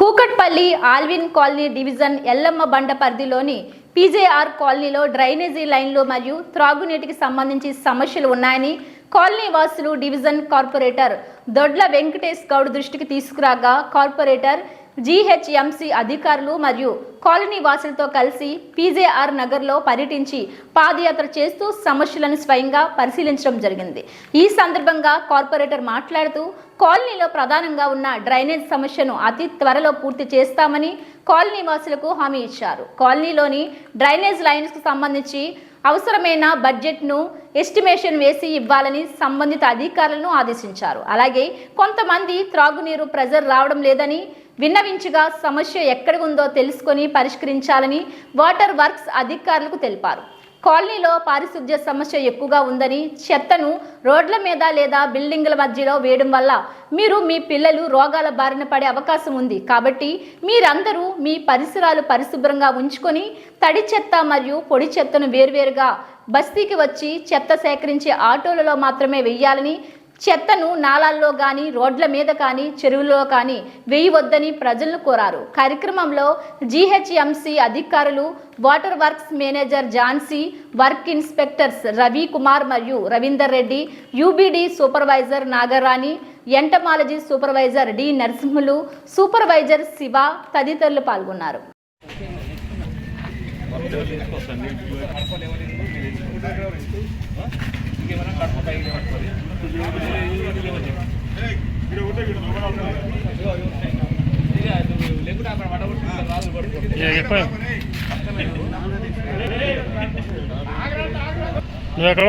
Kukatpally Allwyn colony division Yellamma Banda పరిధిలోని PJR కాలనీలో drainage లైన్లు మరియు త్రాగునీటికి సంబంధించి సమస్యలు ఉన్నాయని కాలనీ వాసులు డివిజన్ కార్పొరేటర్ దొడ్ల వెంకటేష్ గౌడ్ దృష్టికి తీసుకురాగా కార్పొరేటర్ జీహెచ్ఎంసీ అధికారులు మరియు కాలనీ వాసులతో కలిసి పీజేఆర్ నగర్లో పర్యటించి పాదయాత్ర చేస్తూ సమస్యలను స్వయంగా పరిశీలించడం జరిగింది. ఈ సందర్భంగా కార్పొరేటర్ మాట్లాడుతూ కాలనీలో ప్రధానంగా ఉన్న డ్రైనేజ్ సమస్యను అతి త్వరలో పూర్తి చేస్తామని కాలనీ వాసులకు హామీ ఇచ్చారు. కాలనీలోని డ్రైనేజ్ లైన్స్కు సంబంధించి అవసరమైన బడ్జెట్ను ఎస్టిమేషన్ వేసి ఇవ్వాలని సంబంధిత అధికారులను ఆదేశించారు. అలాగే కొంతమంది త్రాగునీరు ప్రెజర్ రావడం లేదని విన్నవించగా సమస్య ఎక్కడ ఉందో తెలుసుకొని పరిష్కరించాలని వాటర్ వర్క్స్ అధికారులకు తెలిపారు. కాలనీలో పారిశుద్ధ్య సమస్య ఎక్కువగా ఉందని చెత్తను రోడ్ల మీద లేదా బిల్డింగుల మధ్యలో వేయడం వల్ల మీరు మీ పిల్లలు రోగాల బారిన పడే అవకాశం ఉంది. కాబట్టి మీరందరూ మీ పరిసరాలు పరిశుభ్రంగా ఉంచుకొని తడి చెత్త మరియు పొడి చెత్తను వేరువేరుగా బస్తీకి వచ్చి చెత్త సేకరించే ఆటోలలో మాత్రమే వెయ్యాలని చెత్తను నాలాల్లో కానీ రోడ్ల మీద కానీ చెరువుల్లో కానీ వేయవద్దని ప్రజలను కోరారు. కార్యక్రమంలో జీహెచ్ఎంసీ అధికారులు water works manager Jhansi work inspectors Ravi Kumar మరియు Ravinder Reddy UBD supervisor Nagarani entomology supervisor D Narasimhulu supervisor Siva తదితరులు పాల్గొన్నారు. నువ్వు ఎక్కడ